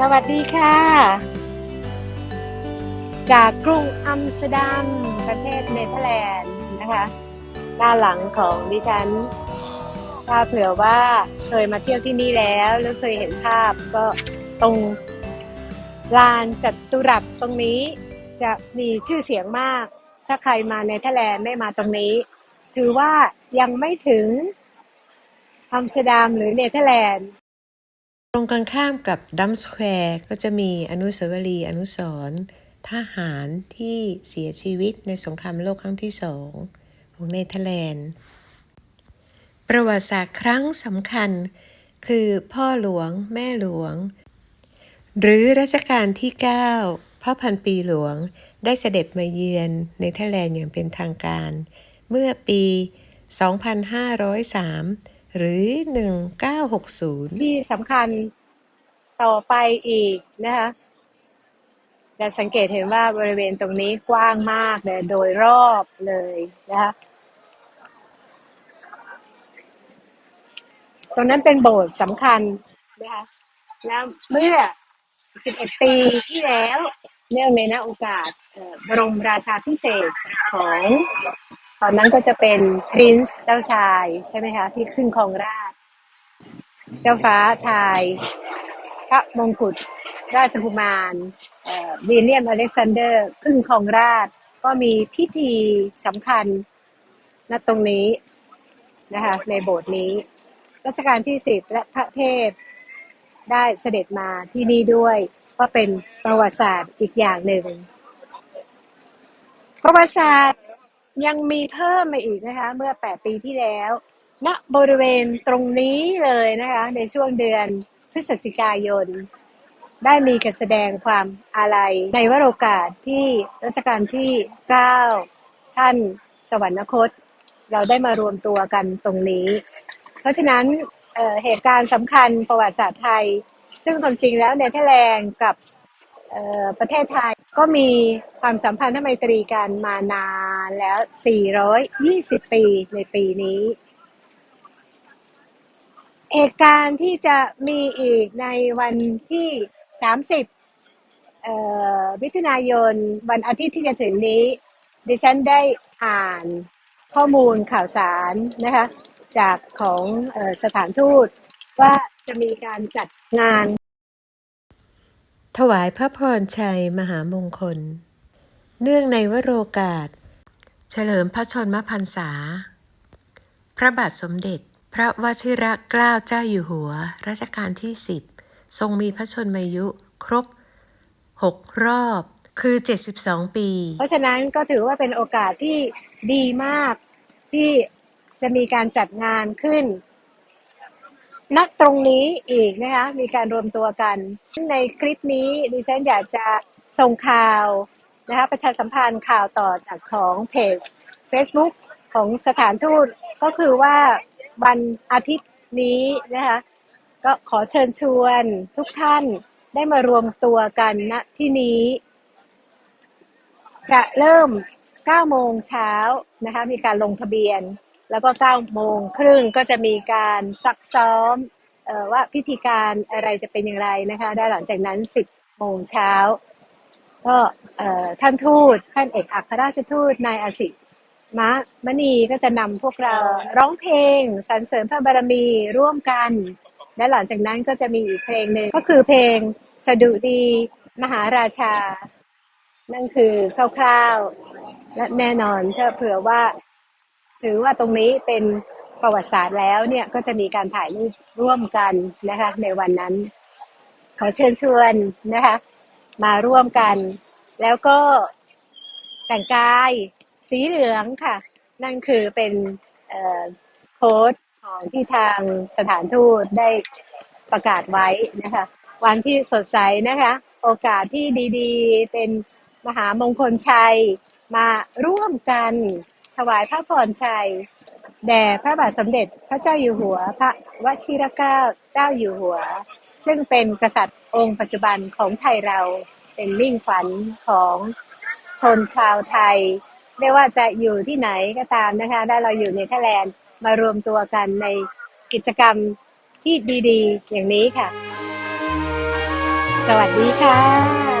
สวัสดีค่ะ จากกรุงอัมสเตอร์ดัมประเทศเนเธอร์แลนด์นะคะด้านหลังของดิฉัน ถ้าเผื่อว่าเคยมาเที่ยวที่นี่แล้วหรือเคยเห็นภาพก็ตรงลานจัตุรัสตรงนี้จะมีชื่อเสียงมาก ถ้าใครมาเนเธอร์แลนด์ไม่มาตรงนี้ ถือว่ายังไม่ถึงอัมสเตอร์ดัมหรือเนเธอร์แลนด์ รงกันข้ามกับดัมสแควร์ก็จะมีอนุสาวรีย์อนุสรณ์ทหารที่เสียชีวิตในสงครามโลกครั้งที่สองของเนเธอร์แลนด์ ประวัติศาสตร์ครั้งสำคัญ คือพ่อหลวงแม่หลวง หรือรัชกาลที่ 9 พ่อพันปีหลวงได้เสด็จมาเยือนเนเธอร์แลนด์อย่างเป็นทางการ เมื่อปี 2503 หรือ 1960 ที่สำคัญ ต่อไปอีกนะคะจะสังเกตเห็นว่าบริเวณตรงนี้กว้างมากเลยโดยรอบเลยนะคะตรงนั้นเป็นโบสถ์สำคัญนะคะแล้วเมื่อ 11 ปีที่แล้ว เนื่องในโอกาสบรมราชาพิเศษของ ตอนนั้นก็จะเป็นพรินซ์เจ้าชาย ใช่ไหมคะ ที่ขึ้นครองราช เจ้าฟ้าชาย พระมงกุฎราชกุมารเอ่อวิลเลียมอเล็กซานเดอร์ขึ้นครองราช ก็มีพิธีสำคัญณตรงนี้นะคะในโบสถ์นี้รัชกาลที่สิบและพระเทพได้เสด็จมาที่นี่ด้วยก็เป็นประวัติศาสตร์อีกอย่างหนึ่ง ประวัติศาสตร์ยังมีเพิ่มมาอีกนะคะ เมื่อ 8 ปีที่แล้วณบริเวณตรงนี้เลยนะคะ ในช่วงเดือน ฤศจิกายน ได้มีการแสดงความอาลัยในวโรกาสที่รัชกาลที่ 9 ท่านสวรรคต เราได้มารวมตัวกันตรงนี้ เพราะฉะนั้นเเหตุการณ์สำคัญประวัติศาสตร์ไทย ซึ่งความจริงแล้วเนเธอร์แลนด์กับประเทศไทยก็มีความสัมพันธ์ทไมตรีกันมานานแล้ว 420 ปีในปีนี้ เหตุการณ์ที่จะมีอีกในวันที่ 30มิถุนายน วันอาทิตย์ที่จะถึงนี้ ดิฉันได้อ่านข้อมูลข่าวสารนะคะจากของออสถานทูตว่าจะมีการจัดงาน ถวายพระพรชัยมหามงคล เนื่องในวโรกาส เฉลิมพระชนมพรรษา พระบาทสมเด็จ พระวชิรเกล้าเจ้าอยู่หัว รัชกาลที่ 10 ทรงมีพระชนมายุครบ 6 รอบ คือ 72 ปี เพราะฉะนั้นก็ถือว่าเป็นโอกาสที่ดีมากที่จะมีการจัดงานขึ้นณตรงนี้อีกนะคะ มีการรวมตัวกัน ในคลิปนี้ดิฉันอยากจะส่งข่าวนะคะประชาสัมพันธ์ข่าวต่อจากของเพจ Facebook ของสถานทูตก็คือว่า วันอาทิตย์นี้นะคะ ก็ขอเชิญชวนทุกท่านได้มารวมตัวกันณที่นี้ จะเริ่ม 9 โมงเช้านะคะ มีการลงทะเบียน แล้วก็ 9 โมงครึ่งก็จะมีการซักซ้อมออว่าพิธีการอะไรจะเป็นอย่างไรนะคะได้หลังจากนั้น 10 โมงเช้าก็ท่านทูตท่านเอกอัครราชทูตนายอาสิ มะมณีก็จะนำพวกเราร้องเพลงสรรเสริญพระบารมีร่วมกัน และหลังจากนั้นก็จะมีอีกเพลงหนึ่งก็คือเพลงสดุดีมหาราชา นั่นคือคร่าวๆและแน่นอนถ้าเผื่อว่า ถือว่าตรงนี้เป็นประวัติศาสตร์แล้วเนี่ยก็จะมีการถ่ายรูปร่วมกันนะคะ ในวันนั้น ขอเชิญชวนนะคะ มาร่วมกัน แล้วก็แต่งกาย สีเหลืองค่ะ นั่นคือเป็นโค้ดของที่ทางสถานทูตได้ประกาศไว้นะคะ วันที่สดใสนะคะ โอกาสที่ดีๆ เป็นมหามงคลชัยมาร่วมกันถวายพระพรชัย แด่พระบาทสมเด็จพระเจ้าอยู่หัว พระวชิรเกล้าเจ้าอยู่หัว ซึ่งเป็นกษัตริย์องค์ปัจจุบันของไทยเราเป็นมิ่งขวัญของชนชาวไทย ไม่ว่าจะอยู่ที่ไหนก็ตามนะคะได้เราอยู่ในเทแลนด์มารวมตัวกันในกิจกรรมที่ดีๆ อย่างนี้ค่ะ สวัสดีค่ะ